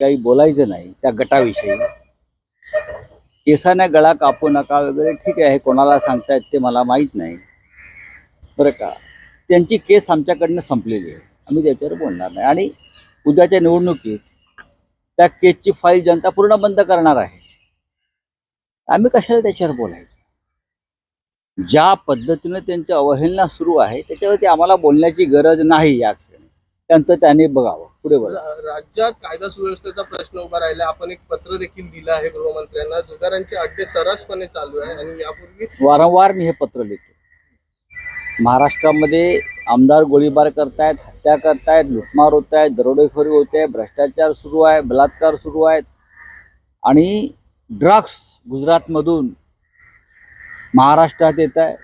काही बोलायचं नाही त्या गटाविषयी. केसाने गळा कापू नका वगैरे ठीक आहे कोणाला सांगतायत ते मला माहीत नाही. बरं का? त्यांची केस आमच्याकडनं संपलेली आहे. आम्ही त्याच्यावर बोलणार नाही. आणि उद्याच्या निवडणुकीत त्या केसची फाईल जनता पूर्ण बंद करणार आहे. आम्ही कशाला त्याच्यावर बोलायचं? ज्या पद्धतीनं त्यांची अवहेलना सुरू आहे त्याच्यावरती आम्हाला बोलण्याची गरज नाही या त्यांचं त्यांनी बघावं. पुढे बघा. राज्यात कायदा सुव्यवस्थेचा प्रश्न उभा राहिला. आपण एक पत्र देखील दिलं आहे गृहमंत्र्यांना. जुगारांचे अड्डे सर्रासपणे चालू आहे आणि यापूर्वी वारंवार मी हे पत्र लिहितो. महाराष्ट्रामध्ये आमदार गोळीबार करतायत हत्या करतायत लुटमार होत आहेत दरोडेखोरी होते भ्रष्टाचार सुरू आहे बलात्कार सुरू आहेत. आणि ड्रग्स गुजरातमधून महाराष्ट्रात येत आहे.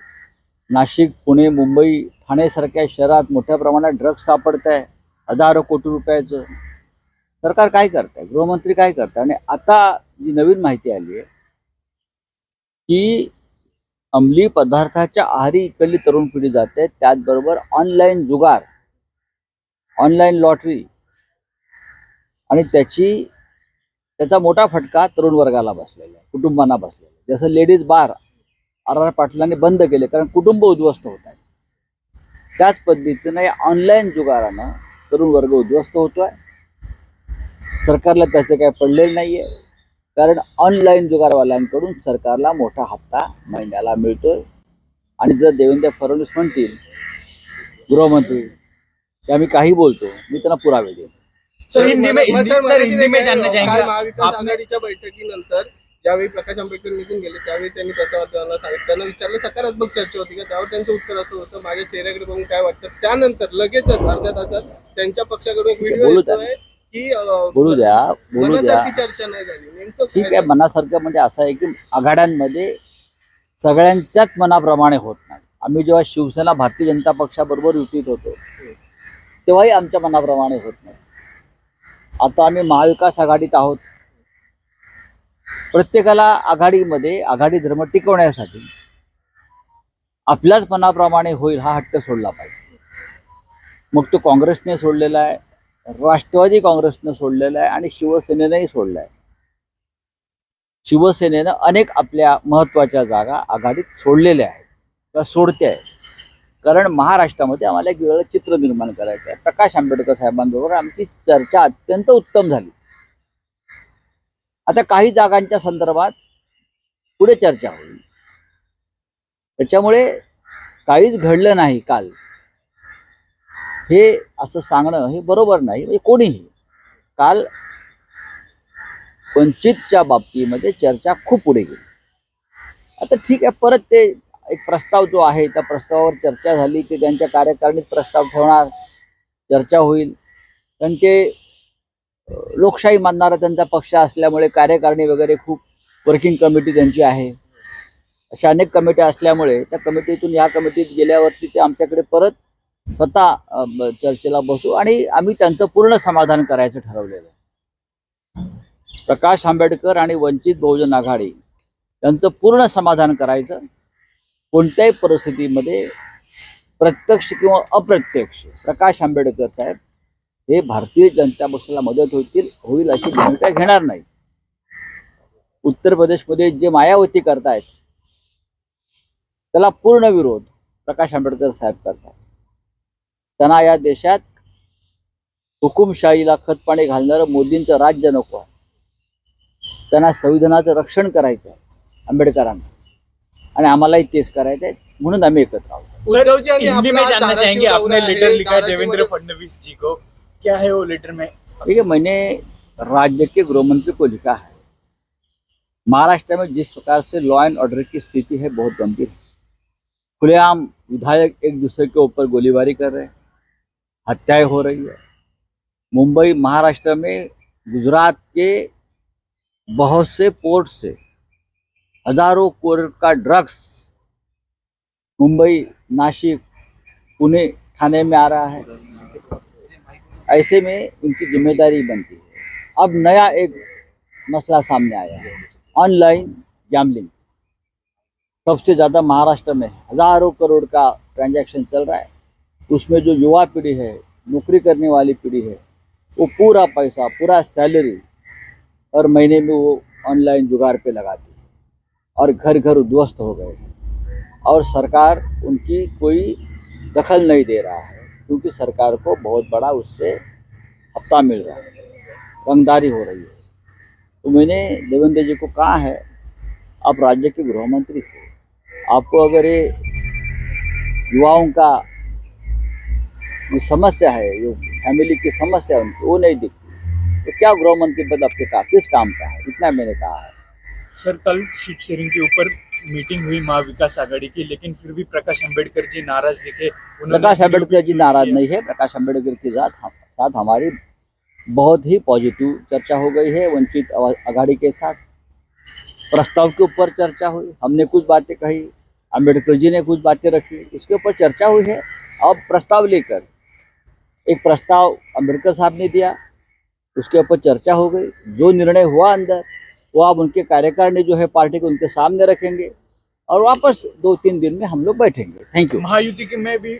नाशिक पुणे मुंबई ठाणेसारख्या शहरात मोठ्या प्रमाणात ड्रग्स सापडत आहे. हजारो कोटी रुपयाचं. सरकार काय करत आहे गृहमंत्री काय करत आणि आता जी नवीन माहिती आली आहे की अंमली पदार्थाच्या आहारी इकडली तरुण पिढी जाते त्याचबरोबर ऑनलाईन जुगार ऑनलाईन लॉटरी आणि त्याची त्याचा मोठा फटका तरुण वर्गाला बसलेला आहे कुटुंबांना बसलेला आहे. जसं लेडीज बार आर आर पाटलांनी बंद केले कारण कुटुंब उद्ध्वस्त होत आहे. त्याच पद्धतीनं या ऑनलाईन जुगारानं तरुण वर्ग उद्ध्वस्त होतोय. सरकारला त्याचं काय पडलेलं नाहीये. कारण ऑनलाईन जुगारवाल्यांकडून सरकारला मोठा हप्ता महिन्याला मिळतोय. आणि जर देवेंद्र फडणवीस म्हणतील गृहमंत्री की आम्ही काही बोलतो मी त्यांना पुरावे देईन. सर हिंदी में मग हिंदी सर, सर मला हिंदी में तिथे जानना काल चाहेंगे महाविकास आपने आघाडीच्या बैठकीनंतर ज्यावेळी प्रकाश आंबेडकर निघून गेले त्यावेळी त्यांनी प्रसावताना सांगितलं. त्यांना विचारलं सकारात्मक चर्चा होती का? त्यावर त्यांचं उत्तर असं होतं माझ्या चेहऱ्याकडे बघून काय वाटतं? त्यानंतर लगेचच अर्ध्या तासात त्यांच्या पक्षाकडून एक व्हिडिओ बोलू द्या. येतोय की अं, बोलू द्या बोलू द्या. मनासारखी चर्चा नाही झाली. नेमकं ठीक आहे मनासारखं म्हणजे असं आहे की आघाड्यांमध्ये सगळ्यांच्याच मनाप्रमाणे होत नाही. आम्ही जेव्हा शिवसेना भारतीय जनता पक्षाबरोबर युतीत होतो तेव्हाही आमच्या मनाप्रमाणे होत नाही. आता आम्ही महाविकास आघाडीत आहोत. प्रत्येकाला आघाडीमध्ये आघाडी धर्म टिकवण्यासाठी आपल्याच मनाप्रमाणे होईल हा हट्ट सोडला पाहिजे. मग तो काँग्रेसने सोडलेला आहे राष्ट्रवादी काँग्रेसनं सोडलेला आहे आणि शिवसेनेनंही सोडला आहे. शिवसेनेनं अनेक आपल्या महत्त्वाच्या जागा आघाडीत सोडलेल्या आहेत किंवा सोडते आहे कारण महाराष्ट्रामध्ये आम्हाला एक वेगळं चित्र निर्माण करायचं आहे. प्रकाश आंबेडकर साहेबांबरोबर आमची चर्चा अत्यंत उत्तम झाली. आता काही जागांच्या संदर्भात पुढे चर्चा होईल. त्याच्यामुळे काहीच घडलं नाही काल. हे असं सांगणं हे बरोबर नाही. म्हणजे कोणीही. काल वंचितच्या बाबतीमध्ये चर्चा खूप पुढे गेली. आता ठीक आहे परत ते एक प्रस्ताव जो आहे त्या प्रस्तावावर चर्चा झाली की त्यांच्या कार्यकारिणीत प्रस्ताव ठेवणार चर्चा होईल. कारण ते लोकशाही मानणारा त्यांचा पक्ष असल्यामुळे कार्यकारिणी वगैरे खूप वर्किंग कमिटी त्यांची आहे. अशा अनेक कमिट्या असल्यामुळे त्या कमिटीतून या कमिटीत गेल्यावरती ते आमच्याकडे परत स्वतः चर्चेला बसू आणि आम्ही त्यांचं पूर्ण समाधान करायचं ठरवलेलं आहे. प्रकाश आंबेडकर आणि वंचित बहुजन आघाडी त्यांचं पूर्ण समाधान करायचं. कोणत्याही परिस्थितीमध्ये प्रत्यक्ष किंवा अप्रत्यक्ष प्रकाश आंबेडकर साहेब हे भारतीय जनता पक्षाला मदत होतील होईल अशी भूमिका घेणार नाही. उत्तर प्रदेशमध्ये जे मायावती करतायत त्याला पूर्ण विरोध प्रकाश आंबेडकर साहेब करतात त्यांना या देशात हुकुमशाहीला खतपाणी घालणारं मोदींचं राज्य नको आहे. त्यांना संविधानाचं रक्षण करायचं आहे आंबेडकरांना. आणि आमलाही तेच करायचं आहे म्हणून आम्ही एकत्र आहोत. है क्या है वो लेटर में? देखिए मैंने राज्य के गृहमंत्री को लिखा है। महाराष्ट्र में जिस प्रकार से लॉ एंड ऑर्डर की स्थिति है बहुत गंभीर है। खुलेआम विधायक एक दूसरे के ऊपर गोलीबारी कर रहे हैं। हत्याएँ हो रही है। मुंबई, महाराष्ट्र में, गुजरात के बहुत से पोर्ट से हज़ारों करोड़ का ड्रग्स मुंबई नासिक पुणे थाने में आ रहा है। ऐसे में उनकी ज़िम्मेदारी बनती है। अब नया एक मसला सामने आया है। ऑनलाइन गैमलिंग सबसे ज़्यादा महाराष्ट्र में हज़ारों करोड़ का ट्रांजैक्शन चल रहा है। उसमें जो युवा पीढ़ी है, नौकरी करने वाली पीढ़ी है, वो पूरा पैसा, पूरा सैलरी हर महीने में वो ऑनलाइन जुगाड़ पे लगाती और घर घर उद्ध्वस्त हो गए और सरकार उनकी कोई दखल नहीं दे रहा है, क्योंकि सरकार को बहुत बड़ा उससे हफ़्ता मिल रहा है, रंगदारी हो रही है। तो मैंने देवेंद्र जी को कहा है, आप राज्य के गृह मंत्री हो, आपको अगर ये युवाओं का जो समस्या है जो फैमिली की समस्या है उनकी वो नहीं दिखती। तो क्या गृह मंत्री पद आपके का किस काम का है? इतना मैंने कहा है। सर कल सीट शेयरिंग के ऊपर मीटिंग हुई महाविकास आघाड़ी की लेकिन फिर भी प्रकाश अंबेडकर जी नाराज़ दिखे। प्रकाश अंबेडकर जी नाराज़ नहीं है। प्रकाश अंबेडकर के साथ हम साथ हमारी बहुत ही पॉजिटिव चर्चा हो गई है वंचित आघाड़ी के साथ। प्रस्ताव के ऊपर चर्चा हुई हमने कुछ बातें कही अंबेडकर जी ने कुछ बातें रखी उसके ऊपर चर्चा हुई है। अब प्रस्ताव लेकर एक प्रस्ताव अंबेडकर साहब ने दिया, उसके ऊपर चर्चा हो गई। जो निर्णय हुआ अंदर, वो आप उनके कार्यकारिणी जो है पार्टी को उनके सामने रखेंगे और वापस दो तीन दिन में हम लोग बैठेंगे। थैंक यू महायुति के मैं भी